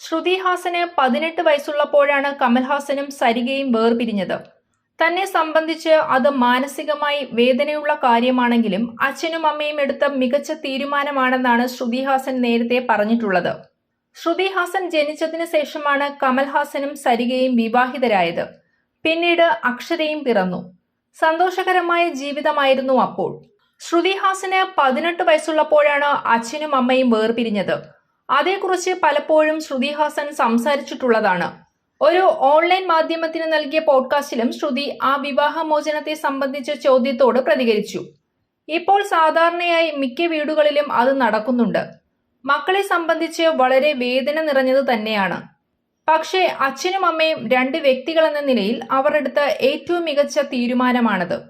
ശ്രുതി ഹാസന് പതിനെട്ട് വയസ്സുള്ളപ്പോഴാണ് കമൽഹാസനും സരികയും വേർപിരിഞ്ഞത്. തന്നെ സംബന്ധിച്ച് അത് മാനസികമായി വേദനയുള്ള കാര്യമാണെങ്കിലും അച്ഛനും അമ്മയും എടുത്ത മികച്ച തീരുമാനമാണെന്നാണ് ശ്രുതി ഹാസൻ നേരത്തെ പറഞ്ഞിട്ടുള്ളത്. ശ്രുതി ഹാസൻ ജനിച്ചതിന് ശേഷമാണ് കമൽഹാസനും സരികയും വിവാഹിതരായത്. പിന്നീട് അക്ഷരയും പിറന്നു. സന്തോഷകരമായ ജീവിതമായിരുന്നു അപ്പോൾ. ശ്രുതി ഹാസന് പതിനെട്ട് വയസ്സുള്ളപ്പോഴാണ് അച്ഛനും അമ്മയും വേർപിരിഞ്ഞത്. അതേക്കുറിച്ച് പലപ്പോഴും ശ്രുതി ഹാസൻ സംസാരിച്ചിട്ടുള്ളതാണ്. ഒരു ഓൺലൈൻ മാധ്യമത്തിന് നൽകിയ പോഡ്കാസ്റ്റിലും ശ്രുതി ആ വിവാഹമോചനത്തെ സംബന്ധിച്ച ചോദ്യത്തോട് പ്രതികരിച്ചു. ഇപ്പോൾ സാധാരണയായി മിക്ക വീടുകളിലും അത് നടക്കുന്നുണ്ട്. മക്കളെ സംബന്ധിച്ച് വളരെ വേദന നിറഞ്ഞത് തന്നെയാണ്. പക്ഷേ അച്ഛനും അമ്മയും രണ്ട് വ്യക്തികളെന്ന നിലയിൽ അവർ എടുത്ത ഏറ്റവും മികച്ച തീരുമാനമാണത്.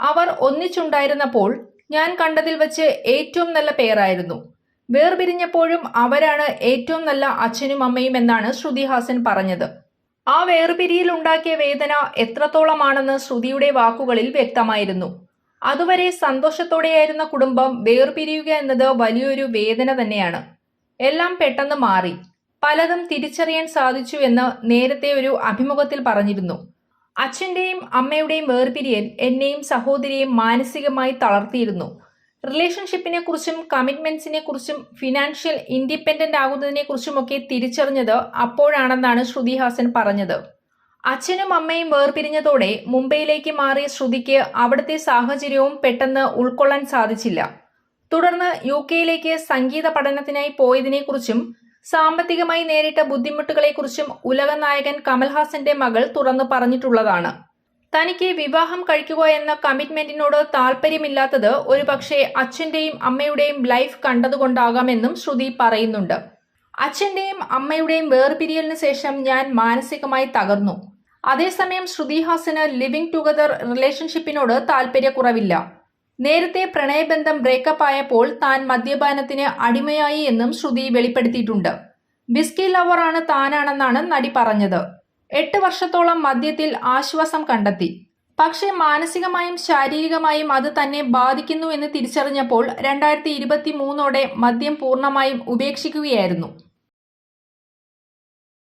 അവർ ഒന്നിച്ചുണ്ടായിരുന്നപ്പോൾ ഞാൻ കണ്ടതിൽ വച്ച് ഏറ്റവും നല്ല പേരായിരുന്നു. വേർപിരിഞ്ഞപ്പോഴും അവരാണ് ഏറ്റവും നല്ല അച്ഛനും അമ്മയും എന്നാണ് ശ്രുതി ഹാസൻ പറഞ്ഞത്. ആ വേർപിരിയിൽ ഉണ്ടാക്കിയ വേദന എത്രത്തോളമാണെന്ന് ശ്രുതിയുടെ വാക്കുകളിൽ വ്യക്തമായിരുന്നു. അതുവരെ സന്തോഷത്തോടെയായിരുന്ന കുടുംബം വേർപിരിയുക എന്നത് വലിയൊരു വേദന തന്നെയാണ്. എല്ലാം പെട്ടെന്ന് മാറി. പലതും തിരിച്ചറിയാൻ സാധിച്ചു എന്ന് നേരത്തെ ഒരു അഭിമുഖത്തിൽ പറഞ്ഞിരുന്നു. അച്ഛന്റെയും അമ്മയുടെയും വേർപിരിയൽ എന്നെയും സഹോദരിയെയും മാനസികമായി തളർത്തിയിരുന്നു. റിലേഷൻഷിപ്പിനെ കുറിച്ചും കമ്മിറ്റ്മെന്റ്സിനെ കുറിച്ചും ഫിനാൻഷ്യൽ ഇൻഡിപെൻഡന്റ് ആകുന്നതിനെ കുറിച്ചുമൊക്കെ തിരിച്ചറിഞ്ഞത് അപ്പോഴാണെന്നാണ് ശ്രുതി ഹാസൻ പറഞ്ഞത്. അച്ഛനും അമ്മയും വേർപിരിഞ്ഞതോടെ മുംബൈയിലേക്ക് മാറിയ ശ്രുതിക്ക് അവിടുത്തെ സാഹചര്യവും പെട്ടെന്ന് ഉൾക്കൊള്ളാൻ സാധിച്ചില്ല. തുടർന്ന് യു കെയിലേക്ക് സംഗീത പഠനത്തിനായി പോയതിനെക്കുറിച്ചും സാമ്പത്തികമായി നേരിട്ട ബുദ്ധിമുട്ടുകളെക്കുറിച്ചും ഉലകനായകൻ കമൽഹാസന്റെ മകൾ തുറന്നു പറഞ്ഞിട്ടുള്ളതാണ്. തനിക്ക് വിവാഹം കഴിക്കുക എന്ന കമ്മിറ്റ്മെന്റിനോട് താല്പര്യമില്ലാത്തത് ഒരുപക്ഷെ അച്ഛന്റെയും അമ്മയുടെയും ലൈഫ് കണ്ടതുകൊണ്ടാകാമെന്നും ശ്രുതി പറയുന്നുണ്ട്. അച്ഛന്റെയും അമ്മയുടെയും വേർപിരിയലിന് ശേഷം ഞാൻ മാനസികമായി തകർന്നു. അതേസമയം ശ്രുതി ഹാസന് ലിവിംഗ് ടുഗദർ റിലേഷൻഷിപ്പിനോട് താല്പര്യക്കുറവില്ല. നേരത്തെ പ്രണയബന്ധം ബ്രേക്കപ്പ് ആയപ്പോൾ താൻ മദ്യപാനത്തിന് അടിമയായി എന്നും ശ്രുതി വെളിപ്പെടുത്തിയിട്ടുണ്ട്. ബിസ്കി ലവറാണ് താനാണെന്നാണ് നടി പറഞ്ഞത്. എട്ട് വർഷത്തോളം മദ്യത്തിൽ ആശ്വാസം കണ്ടെത്തി. പക്ഷേ മാനസികമായും ശാരീരികമായും അത് തന്നെ ബാധിക്കുന്നു എന്ന് തിരിച്ചറിഞ്ഞപ്പോൾ രണ്ടായിരത്തി ഇരുപത്തി മൂന്നോടെ മദ്യം പൂർണമായും ഉപേക്ഷിക്കുകയായിരുന്നു.